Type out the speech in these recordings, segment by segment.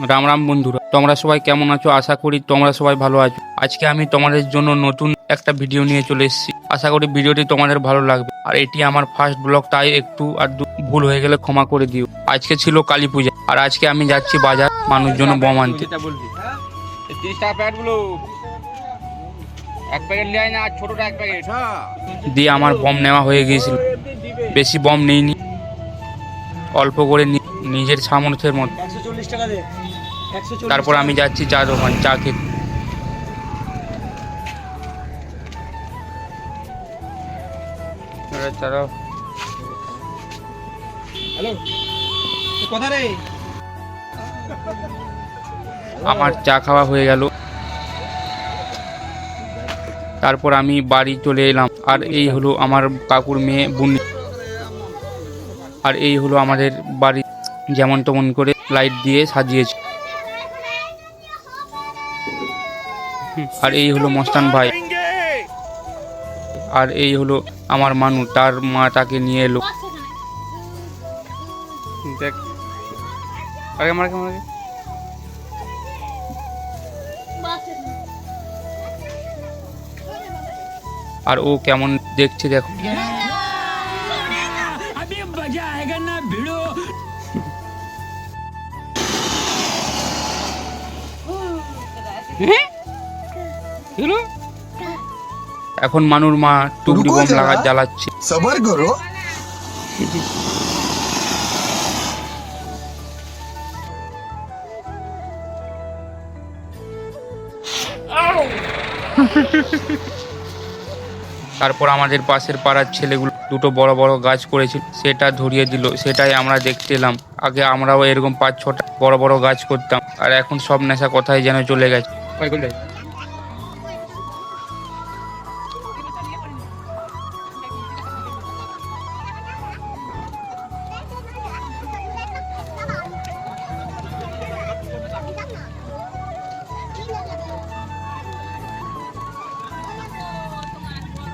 রাম রাম বন্ধুরা তোমরা সবাই কেমন আছো? আশা করি তোমরা সবাই ভালো আছো। আজকে আমি তোমাদের জন্য নতুন একটা ভিডিও নিয়ে চলে এসেছি। আশা করি ভিডিওটি তোমাদের ভালো লাগবে। আর এটি আমার ফার্স্ট ব্লগ তাই একটু আর দু- ভুল হয়ে গেলে ক্ষমা করে দিও। আজকে ছিল কালী পূজা। আর আজকে আমি যাচ্ছি বাজার মানুষজন জন্য বম আনতে। এক প্যাকেট দিয়ে আমার বম নেওয়া হয়ে গিয়েছিল। বেশি বম নেইনি। অল্প করে নি- নিজের সামর্থ্যের মতো। তারপর আমি যাচ্ছি চা দোকান চা খেতে। তারা হ্যালো? কথা রে? আমার চা খাওয়া হয়ে গেল। তারপর আমি বাড়ি চলে এলাম। আর এই হলো আমার কাকুর মেয়ে বুনি আর এই হলো আমাদের বাড়ি যেমন তেমন করে। লাইট দিয়ে সাজিয়েছে। আর এই হলো মস্তান ভাই। আর এই হলো আমার মানু তার মা তাকে নিয়ে এলো। দেখ। আরে আমার কেমন লাগে আর ও কেমন দেখছে দেখো। এখন মানুর মা টুকরি বোম লাগা জ্বালাচ্ছে। তারপর আমাদের পাশের পাড়ার ছেলেগুলো দুটো বড় বড় গাছ করেছিল। সেটা ধরিয়ে দিল। সেটাই আমরা দেখতে এলাম। আগে আমরাও এরকম পাঁচ ছটা বড় বড় গাছ করতাম। আর এখন সব নেশা কোথায় যেন চলে গেছে।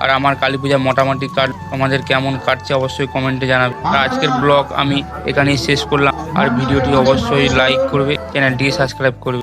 আর আমার কালী পূজা মোটামুটি কাট আমাদের কেমন কাটছে অবশ্যই কমেন্টে জানাবে। আর আজকের ব্লগ আমি এখানেই শেষ করলাম। আর ভিডিওটি অবশ্যই লাইক করবে চ্যানেলটিকে সাবস্ক্রাইব করবে।